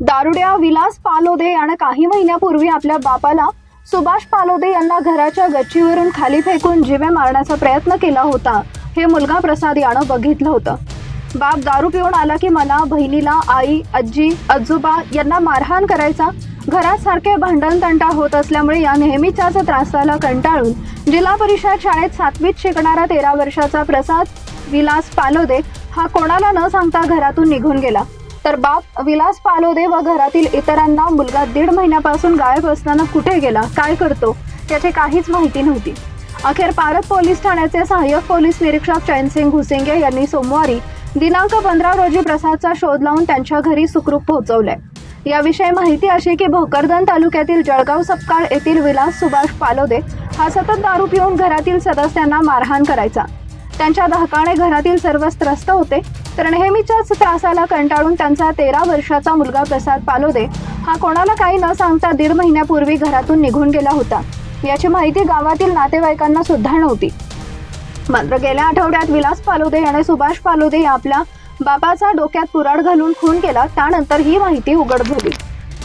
दारुड्या विलास पालोदे यानं काही महिन्यापूर्वी आपल्या बापाला सुभाष पालोदे यांना घराच्या गच्चीवरून खाली फेकून जिवे मारण्याचा प्रयत्न केला होता. हे मुलगा प्रसाद यानं बघितलं होतं. बाप दारू पिऊन आला की मला बहिणीला आई आजी आजोबा यांना मारहाण करायचा घरात सारखे भांडण तंटा होत असल्यामुळे या नेहमीच्याच त्रासाला कंटाळून जिल्हा परिषद शाळेत सातवीत शिकणारा तेरा वर्षाचा प्रसाद विलास पालोदे हा कोणाला न सांगता घरातून निघून गेला. तर बाप विलास पालोदे व घरातील इतरांना मुलगा दीड महिन्यापासून गायब असताना कुठे गेला? काय करतो? याची काहीच माहिती नव्हती. अखेर पारत पोलीस ठाण्याचे सहाय्यक पोलीस निरीक्षक चैनसिंग घुसिंगे यांनी सोमवारी दिनांक पंधरा रोजी प्रसादचा शोध लावून त्यांच्या घरी सुखरूप पोहोचवलंय. याविषयी माहिती अशी की भोकरदन तालुक्यातील जळगाव सपकाळ येथील विलास सुभाष पालोदे हा सतत दारू पिऊन घरातील सदस्यांना मारहाण करायचा. त्यांच्या धाकाने घरातील सर्वच त्रस्त होते. तर नेहमीच्याच त्रासाला कंटाळून त्यांचा तेरा वर्षाचा मुलगा प्रसाद पालोदे हा कोणाला काही न सांगता दीड महिन्यापूर्वी घरातून निघून गेला होता. याची माहिती गावातील नातेवाईकांना सुद्धा नव्हती. मात्र गेल्या आठवड्यात विलास पालोदे याने सुभाष पालोदे या आपल्या बापाचा डोक्यात पुराड घालून खून केला त्यानंतर ही माहिती उघड झाली.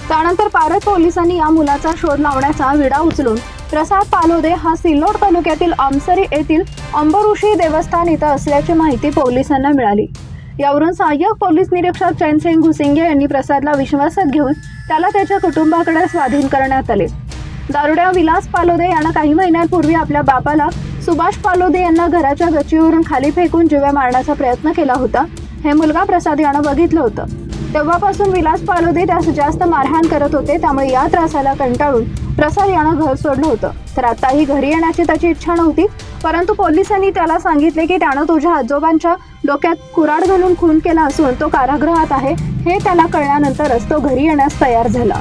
त्यानंतर पारस पोलिसांनी या मुलाचा शोध लावण्याचा विडा उचलून प्रसाद पालोदे हा सिल्लोड तालुक्यातील आमसरी येथील अंबऋषी देवस्थान इथं असल्याची माहिती पोलिसांना मिळाली. यावरून सहाय्यक पोलीस निरीक्षक चैनसिंग घुसिंगे यांनी प्रसादला विश्वासात घेऊन त्याला त्याच्या कुटुंबाकडे स्वाधीन करण्यात आले. दारुड्या विलास पालोदे यांना काही महिन्यांपूर्वी आपल्या बापाला सुभाष पालोदे यांना घराच्या गच्चीवरून खाली फेकून जिव्या मारण्याचा प्रयत्न केला होता हे मुलगा प्रसाद यानं बघितलं होतं. तेव्हापासून विलास पालोदे त्यास जास्त मारहाण करत होते त्यामुळे या त्रासाला कंटाळून प्रसाद यानं घर सोडलं होतं. तर आताही घरी येण्याची त्याची इच्छा नव्हती परंतु पोलिसांनी त्याला सांगितले की त्यानं तुझ्या आजोबांच्या डोक्यात कुराड घालून खून केला असून तो कारागृहात आहे. हे त्याला कळल्यानंतरच तो घरी येण्यास तयार झाला.